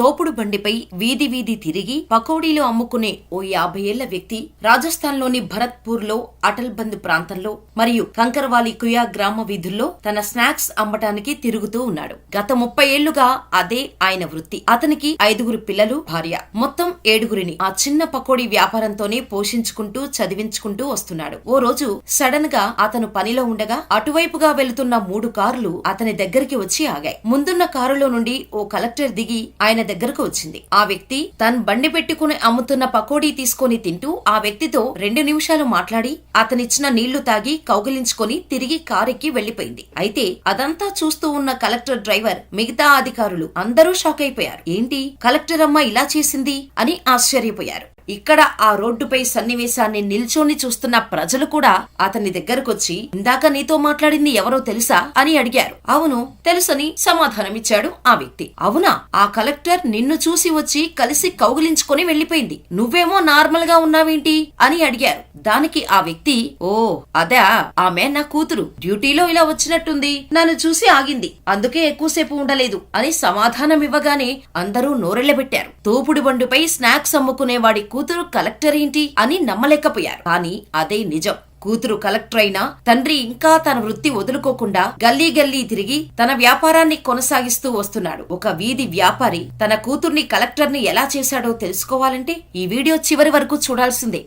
తోపుడు బండిపై వీధి వీధి తిరిగి పకోడీలు అమ్ముకునే ఓ యాభై ఏళ్ళ వ్యక్తి రాజస్థాన్లోని భరత్పూర్లో అటల్ బంద్ ప్రాంతంలో మరియు కంకరవాలి కుయా గ్రామ వీధుల్లో తన స్నాక్స్ అమ్మటానికి తిరుగుతూ ఉన్నాడు. గత ముప్పై ఏళ్ళుగా అదే ఆయన వృత్తి. అతనికి ఐదుగురు పిల్లలు భార్య. మొత్తం ఏడుగురిని ఆ చిన్న పకోడీ వ్యాపారంతోనే పోషించుకుంటూ చదివించుకుంటూ వస్తున్నాడు. ఓ రోజు సడన్గా అతను పనిలో ఉండగా అటువైపుగా వెళుతున్న మూడు కార్లు అతని దగ్గరికి వచ్చి ఆగాయి. ముందున్న కారులో నుండి ఓ కలెక్టర్ దిగి ఆయన దగ్గరకు వచ్చింది. ఆ వ్యక్తి తన బండి పెట్టుకుని అమ్ముతున్న పకోడీ తీసుకొని తింటూ ఆ వ్యక్తితో రెండు నిమిషాలు మాట్లాడి అతనిచ్చిన నీళ్ళు తాగి కౌగిలించుకొని తిరిగి కారెక్కి వెళ్ళిపోయింది అయితే అదంతా చూస్తూ ఉన్న కలెక్టర్ డ్రైవర్ మిగతా అధికారులు అందరూ షాక్ అయిపోయారు ఏంటి? కలెక్టర్ అమ్మ ఇలా చేసింది? అని ఆశ్చర్యపోయారు. ఇక్కడ ఆ రోడ్డుపై సన్నివేశాన్ని నిల్చొని చూస్తున్న ప్రజలు కూడా అతని దగ్గరకొచ్చి ఇందాక నీతో మాట్లాడింది ఎవరో తెలుసా? అని అడిగారు. అవును తెలుసని సమాధానమిచ్చాడు ఆ వ్యక్తి. అవునా? ఆ కలెక్టర్ నిన్ను చూసి వచ్చి కలిసి కౌగిలించుకొని వెళ్ళిపోయింది నువ్వేమో నార్మల్గా ఉన్నావేంటి? అని అడిగారు. దానికి ఆ వ్యక్తి ఓ అదా ఆమె నా కూతురు. డ్యూటీలో ఇలా వచ్చినట్టుంది. నన్ను చూసి ఆగింది. అందుకే ఎక్కువసేపు ఉండలేదు. అని సమాధానం ఇవ్వగానే అందరూ నోరెళ్ళబెట్టారు తోపుడు బండుపై స్నాక్స్ అమ్ముకునేవాడి కూతురు కలెక్టర్ ఏంటి అని నమ్మలేకపోయారు. కానీ అదే నిజం. కూతురు కలెక్టర్ అయినా తండ్రి ఇంకా తన వృత్తి వదులుకోకుండా గల్లీ గల్లీ తిరిగి తన వ్యాపారాన్ని కొనసాగిస్తూ వస్తున్నాడు. ఒక వీధి వ్యాపారి తన కూతుర్ని కలెక్టర్ని ఎలా చేశాడో తెలుసుకోవాలంటే ఈ వీడియో చివరి వరకు చూడాల్సిందే.